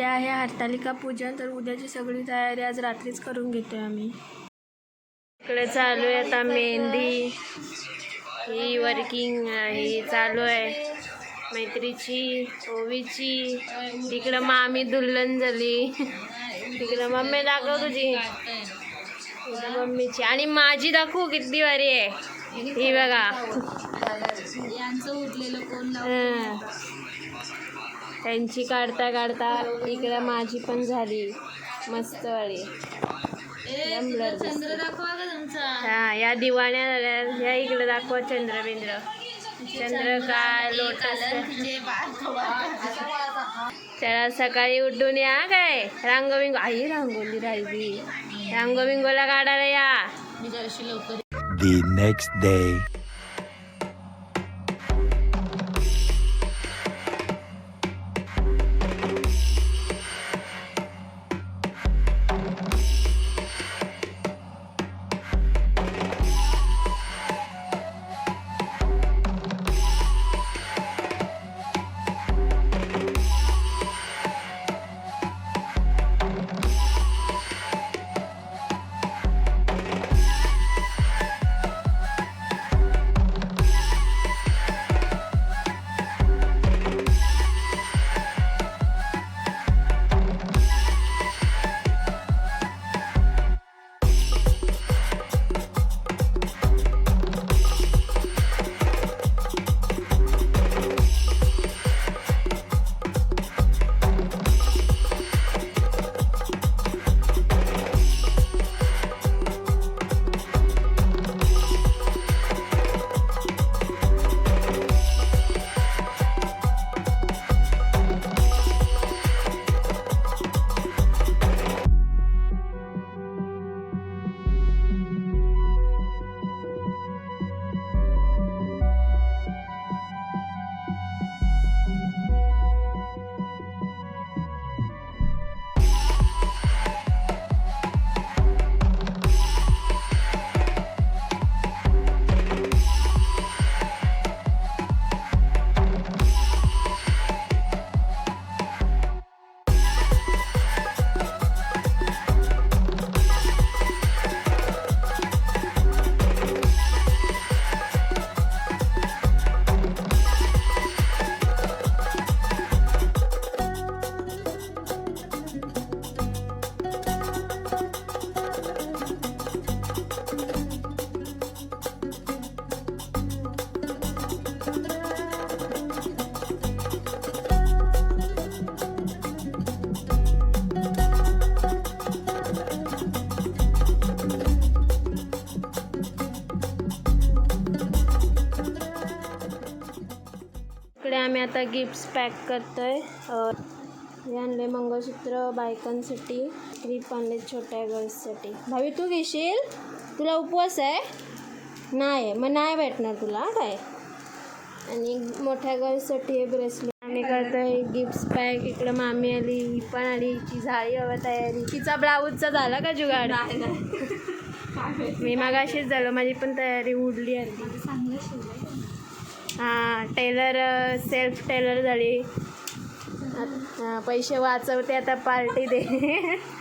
उद्या आहे हरतालिका पूजन तर उद्याची सगळी तयारी आज रात्रीच करून घेतोय आम्ही. इकडे चालू आहे आता मेहंदी. ही वर्किंग ही चालू आहे. मैत्रीची ओवीची. तिकडं मामी दुल्हन झाली. तिकडं मम्मी दाखव तुझी. मम्मीची. आणि माझी दाखवू किती भारी आहे. ही बघा. यांचं उरलेलं कोण. त्यांची काढता काढता इकडं माझी पण झाली. मस्त वाली. एकदम blur दिसते. चंद्र दाखवा का तुमचा. हा या दिवाण्या झाल्या. या इकडे दाखवा चंद्रबिंद्र. चंद्र काय लोटस चला सकाळी उठून या काय? रांगोबिंगो आई रांगोली राहिली. रांगोबिंगोला काढायला या. मी जराशी लवकर the next day. आम्ही आता गिफ्ट्स पॅक करतोय. अं, हे आणले मंगळसूत्र बायकांसाठी क्लिप आणले छोट्या गर्ल्ससाठी भावी तू घेशील? तुला उपवास आहे? नाही मग नाही भेटणार तुला काय? आणि मोठ्या गर्ल्ससाठी हे ब्रेसलेट आम्ही करतोय गिफ्ट्स पॅक इकडे मामी आली ही पण आली हिची झाली हवा तयारी. तिचा ब्लाऊजचा झाला का जुगाड? मी मागाशीच झालं माझी पण तयारी उडली आली. टेलर सेल्फ टेलर झाली. पैसे वाचवते आता पार्टी दे.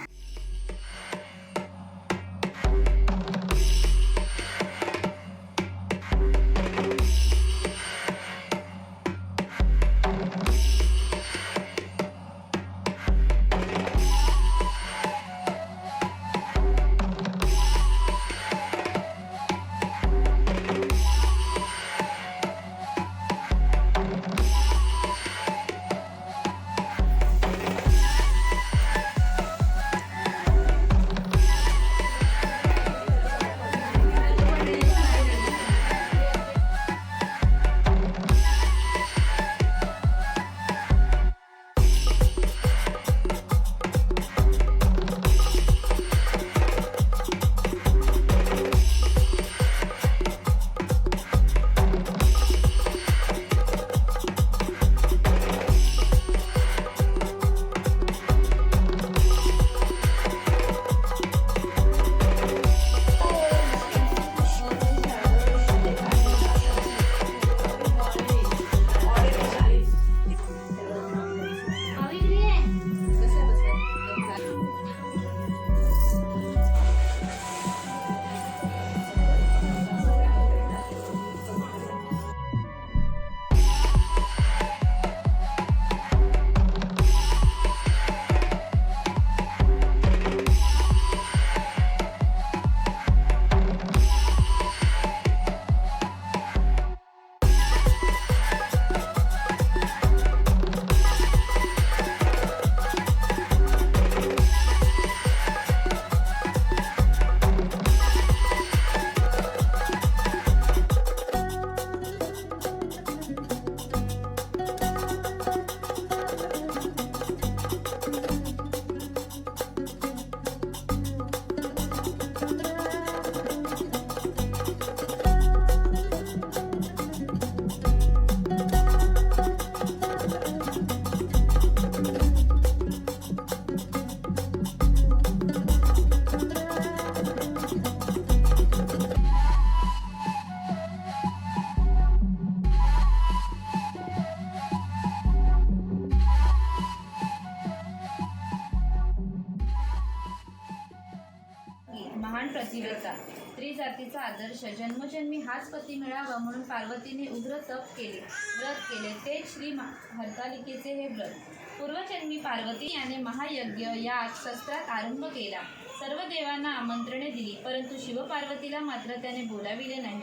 प्रतिव्रता. स्त्री जातीचा आदर्श. जन्मजन्मी हाच पती मिळावा म्हणून पार्वतीने उग्र तप केले. व्रत केले. ते श्री हरतालिकेचे हे व्रत. पूर्वजन्मी पार्वती याने महायज्ञ या शस्त्रात आरंभ केला. सर्व देवांना आमंत्रणे दिली परंतु शिवपार्वतीला मात्र त्याने बोलाविले नाही.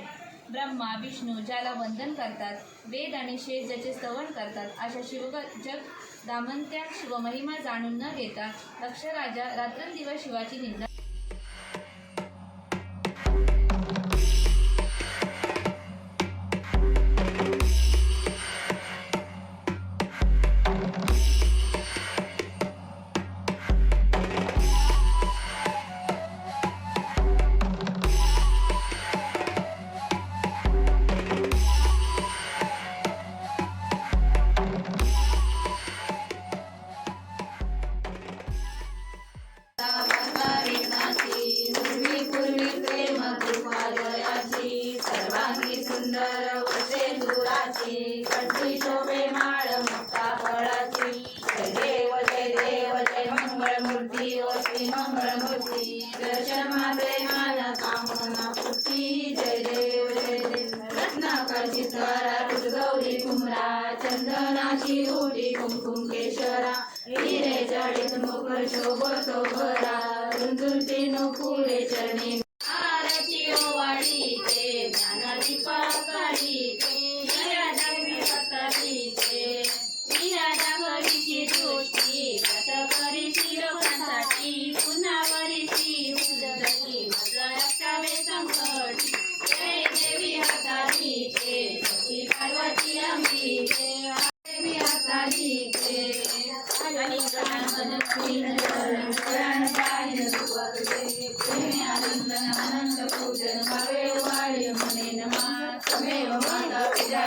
ब्रह्मा विष्णू ज्याला वंदन करतात वेद आणि शेष ज्याचे स्तवन करतात अशा शिवग जग दामंत्या शिवमहिमा जाणून न घेता दक्षराजा रात्रंदिवस शिवाची निंदा रत्नाकर चित्रा गौरी कुमरा चंदनाची ओटी कुमकुम केशरा. हिरे जडित मुख शोभ शोभतो भरा तुंतुरती फुले चरणी. तमेव माता पिता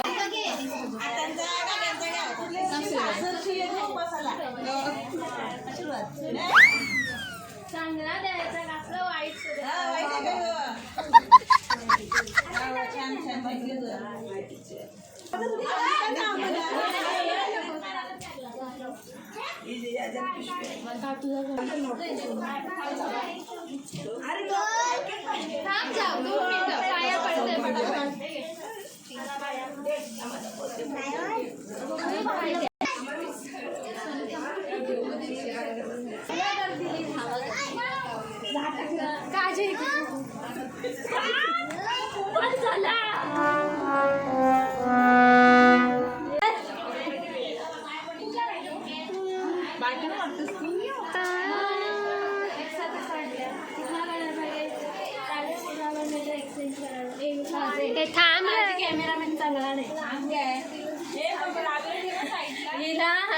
चांगला द्यायचा कसलं वाईट थांब जाऊ दोन मिनिटं पाया पडते पटापट. काळजी घे. बस झाला.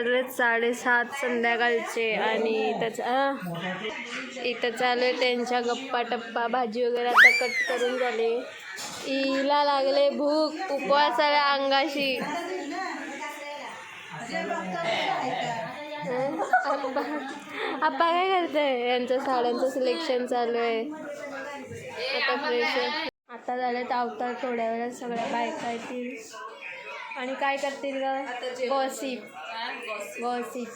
वाजले साडेसात संध्याकाळचे आणि त्याचा इथं चालू आहे त्यांच्या गप्पा टप्पा भाजी वगैरे आता कट करून झाले. हिला लागले भूक उपवासाला अंगाशी. हं? आप्पा काय करताय? यांचं साड्यांचं सिलेक्शन चालू आहे आता फ्रेश आहे. आता झालेत अवतार थोड्या वेळात सगळ्या बायका येतील. आणि काय करतील ग? गॉसिप गॉसिप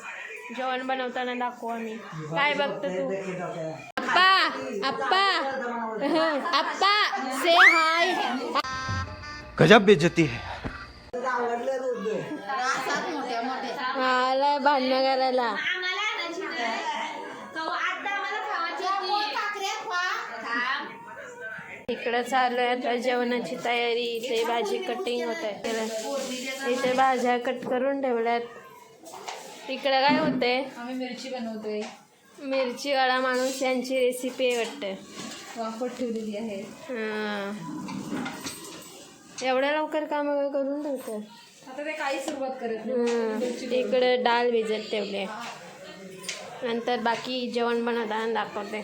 जेवण बनवताना दाखवू आम्ही. काय बघतो तू? आप्पा आप्पा. आप्पा से हाय गजब बेइज्जती है। आलाय भांडणं करायला. इकडं चालू आहे आता जेवणाची तयारी. इथे भाजी कटिंग होत आहे. इथे भाज्या कट करून ठेवल्यात. इकडं काय होतंय? आम्ही मिरची बनवतोय. मिरचीवाला माणूस यांची रेसिपी आहे वाटतं. वाफत ठेवलेली आहे. हां. एवढ्या लवकर काम करून ठेवतात आता ते काही सुरुवात करत. इकडे डाळ भिजत ठेवले नंतर बाकी जेवण बनवताना दाखवते.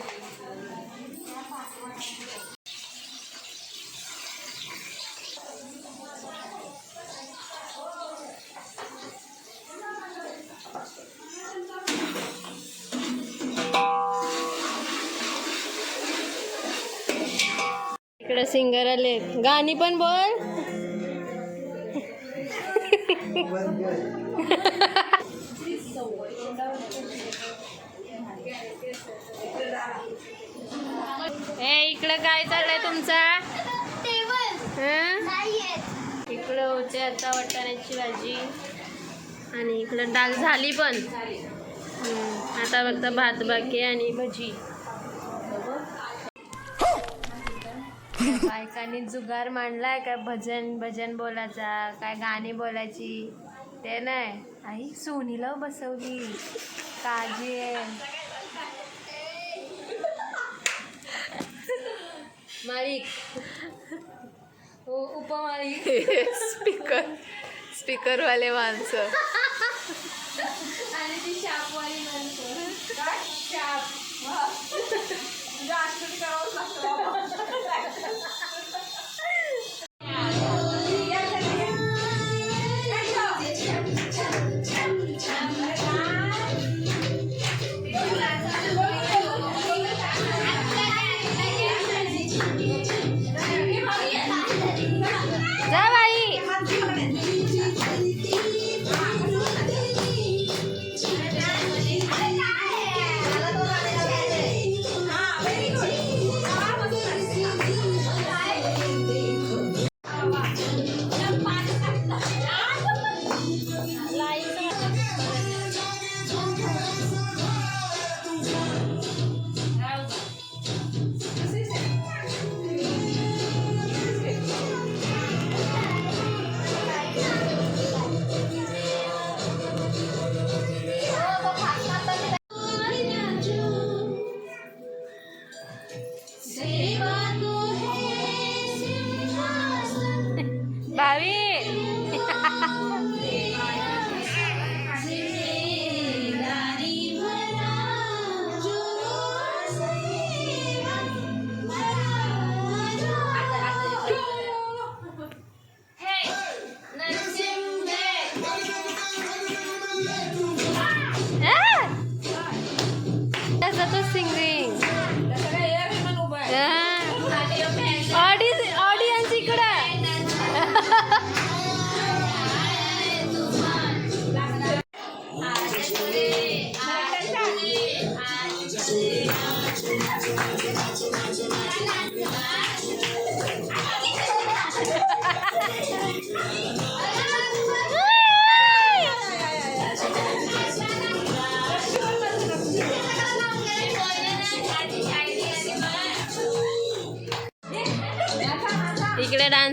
सिंगर आले. गाणी पण बोल. ए इकडं काय चाललंय तुमचा? इकडं होते आता वाटाण्याची भाजी. आणि इकडं डाळ झाली पण. आता फक्त भात बाकी आणि भजी. बायकांनी जुगार मांडलाय काय भजन भजन बोलायचा काय गाणी बोलायची? ते नाही. आई सोनीला बसवली. काळजी आहे. माळीक. स्पीकर स्पीकरवाले माणसं.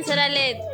इकडे डान्सर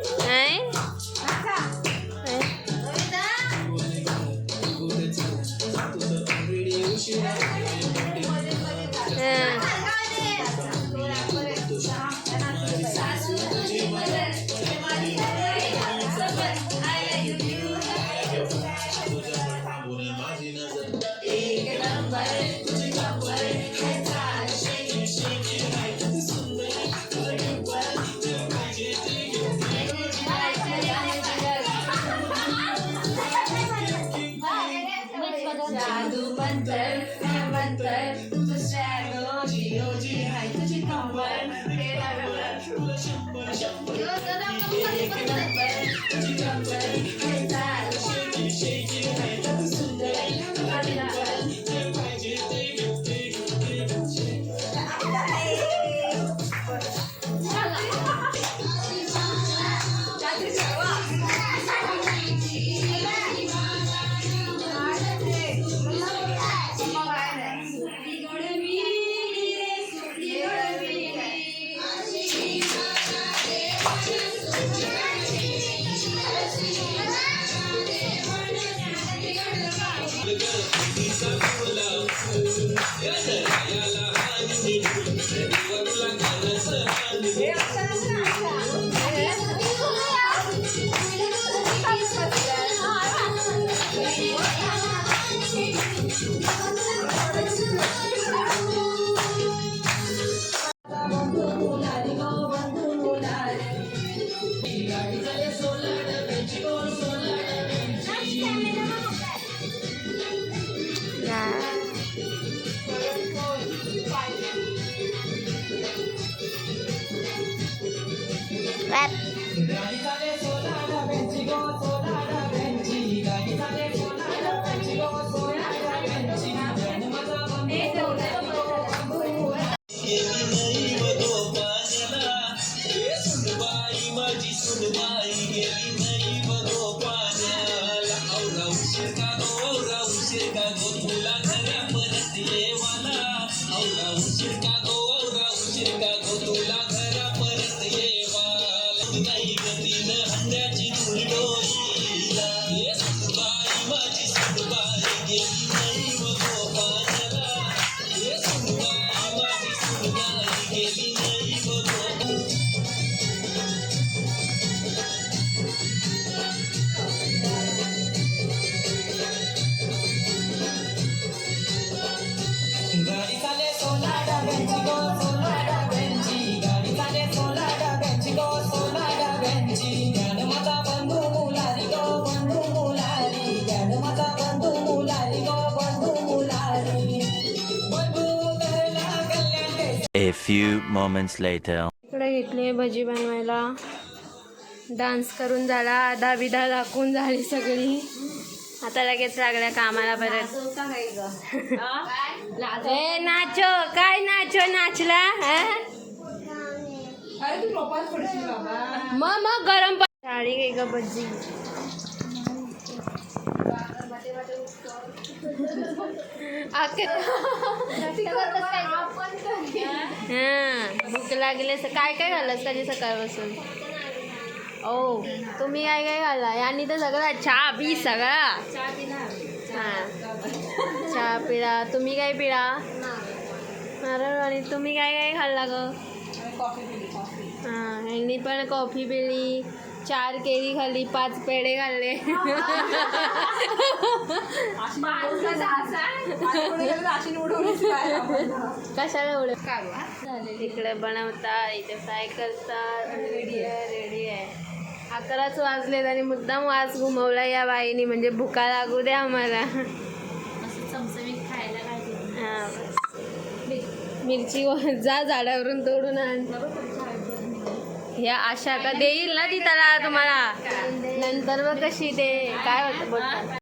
few moments later. इकडे घेतले भजी बनवायला. डान्स करून झाला. आधा बिधा दाखवून झाली सगळी. आता लगेच लागल्या कामाला परत. ए नाचो. काय नाचो? नाचला? मग मग गरम पा- साडी घे ग भजी आके- हा भूक लागले काय काय घालस कधी सकाळपासून? ओ तुम्ही काय काय घाला? यांनी तर सगळं चहा पी सगळा. हां. चहा पिळा तुम्ही काय पिळा नारळ आणि तुम्ही काय काय खाल्ला ग? हां यांनी पण कॉफी पिली. चार केळी खाल्ली पाच पेढे खाल्ले. कशाला उडत? इकडे बनवता इथे फ्राय करतात. रेडी आहे रेडी आहे. अकराच वाजलेत आणि मुद्दाम वाज घुमवला या बाईनी म्हणजे भुका लागू द्या आम्हाला. मिरची जा झाडावरून तोडून आण. ह्या आशा का देईल ना ती त्याला तुम्हाला. नंतर मग कशी ते. काय होतं बोलतात.